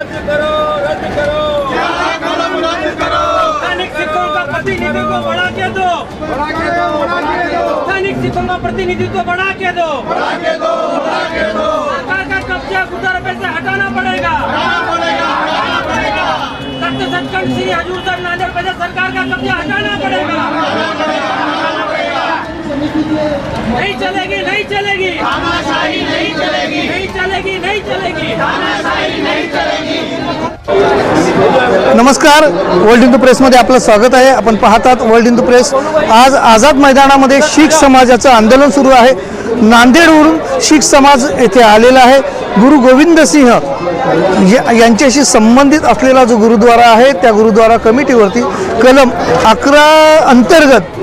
रद्द करो रद्द करो। स्थानिक शिक्षकों का प्रतिनिधित्व बढ़ा के दो। स्थानिक शिक्षकों का प्रतिनिधित्व बढ़ा के दो। सरकार का कब्जा खुदा रुपए से हटाना पड़ेगा। सत्य सचखंड श्री हजूर साहब नांदेड़ पे से सरकार का कब्जा हटाना पड़ेगा। नहीं चलेगी नहीं चलेगी नहीं चलेगी। नहीं चलेगी नहीं चलेगी। नमस्कार वर्ल्ड हिंदू प्रेसमध्ये आपलं स्वागत आहे. आपण पाहतात वर्ल्ड हिंदू प्रेस आज आझाद मैदानामध्ये शीख समाजाचं आंदोलन सुरू आहे. नांदेडवरून शीख समाज येथे आलेला आहे. गुरु गोविंद सिंह या- यांच्याशी संबंधित असलेला जो गुरुद्वारा आहे त्या गुरुद्वारा कमिटीवरती कलम अकरा अंतर्गत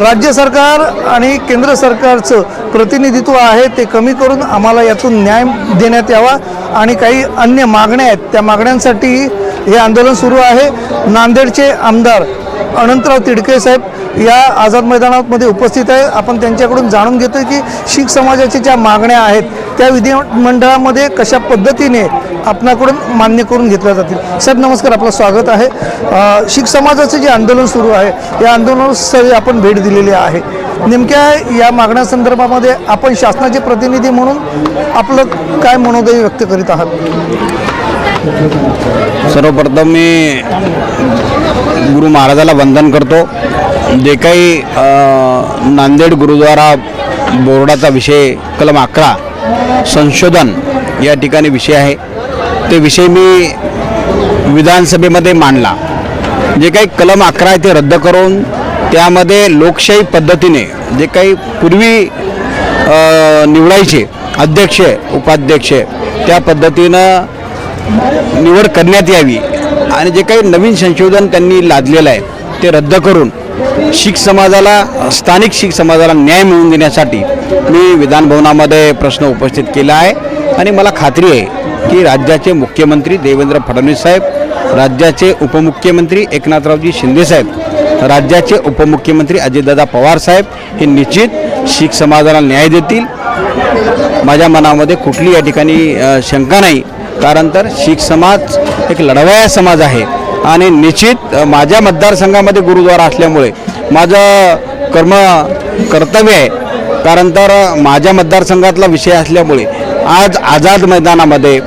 राज्य सरकार आणि केंद्र सरकारचं प्रतिनिधित्व आहे ते कमी करून आम्हाला यातून न्याय देण्यात यावा आणि काही अन्य मागण्या आहेत. त्या मागण्यांसाठी हे आंदोलन सुरू आहे. नांदेडचे आमदार अनंतराव तिडके साहेब या आझाद मैदानामध्ये उपस्थित आहे. आपण त्यांच्याकडून जाणून घेतो की शीख समाजाच्या ज्या मागण्या आहेत त्या विधिमंडळामध्ये कशा पद्धतीने आपणाकडून मान्य करून घेतल्या जातील? साहेब नमस्कार आपलं स्वागत आहे. शीख समाजाचं जे आंदोलन सुरू आहे या आंदोलनास्थळी आपण भेट दिलेली आहे. नेमक्या या मागण्यासंदर्भामध्ये आपण शासनाचे प्रतिनिधी म्हणून आपलं काय मनोदय व्यक्त करीत आहात? सर्वप्रथम मी गुरु महाराजाला वंदन करतो. जे काही नांदेड गुरुद्वारा बोर्डाचा विषय कलम अकरा संशोधन या ठिकाणी विषय आहे. ते विषय मी विधानसभेमध्ये मांडला. जे काही कलम अकरा आहे ते रद्द करून त्यामध्ये लोकशाही पद्धतीने जे काही पूर्वी निवडायचे अध्यक्ष उपाध्यक्ष त्या पद्धतीनं निवड करण्यात यावी. आणि जे काही नवीन संशोधन त्यांनी लादलेलं आहे ते रद्द करून शीख समाजाला स्थानिक शीख समाजाला न्याय मिळवून देण्यासाठी मी विधानभवनामध्ये प्रश्न उपस्थित केला आहे. आणि मला खात्री आहे की राज्याचे मुख्यमंत्री देवेंद्र फडणवीस साहेब राज्याचे उपमुख्यमंत्री एकनाथरावजी शिंदे साहेब राज्याचे उपमुख्यमंत्री अजितदादा पवार साहेब हे निश्चित शीख समाजाला न्याय देतील. माझ्या मनामध्ये कुठली या ठिकाणी शंका नाही. कारण तर शीख समाज एक लढवया समाज आहे. आणि निश्चित माझ्या मतदारसंघामध्ये गुरुद्वारा असल्यामुळे माझं कर्म कर्तव्य आहे. कारण तर माझ्या मतदारसंघातला विषय असल्यामुळे आज आझाद मैदानामध्ये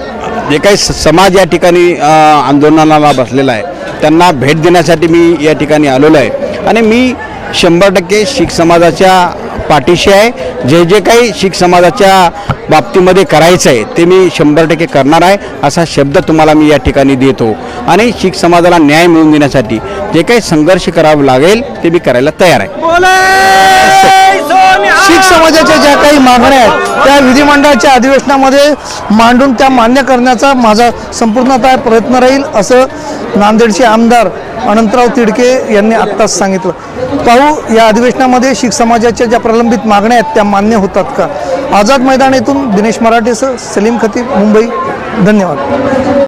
जे काही स- समाज या ठिकाणी आंदोलनाला बसलेला आहे त्यांना भेट देण्यासाठी मी या ठिकाणी आलेलो आहे. आणि मी शंभर टक्के शीख समाजाच्या पाठीशी आहे. जे जे काही शीख समाजाच्या बाबतीमध्ये करायचं आहे ते मी शंभर टक्के करणार आहे असा शब्द तुम्हाला मी या ठिकाणी देतो. आणि शीख समाजाला न्याय मिळवून देण्यासाठी जे काही संघर्ष करावं लागेल ते मी करायला तयार आहे. शीख समाजाच्या ज्या काही मागण्या आहेत त्या विधिमंडळाच्या अधिवेशनामध्ये मांडून त्या मान्य करण्याचा माझा संपूर्णतः प्रयत्न राहील असं नांदेडचे आमदार अनंतराव तिडके यांनी आत्ताच सांगितलं. पाहू या अधिवेशनामध्ये शीख समाजाच्या ज्या प्रलंबित मागण्या आहेत त्या मान्य होतात का? आझाद मैदान येथून दिनेश मराठेसह सलीम खतीब मुंबई. धन्यवाद.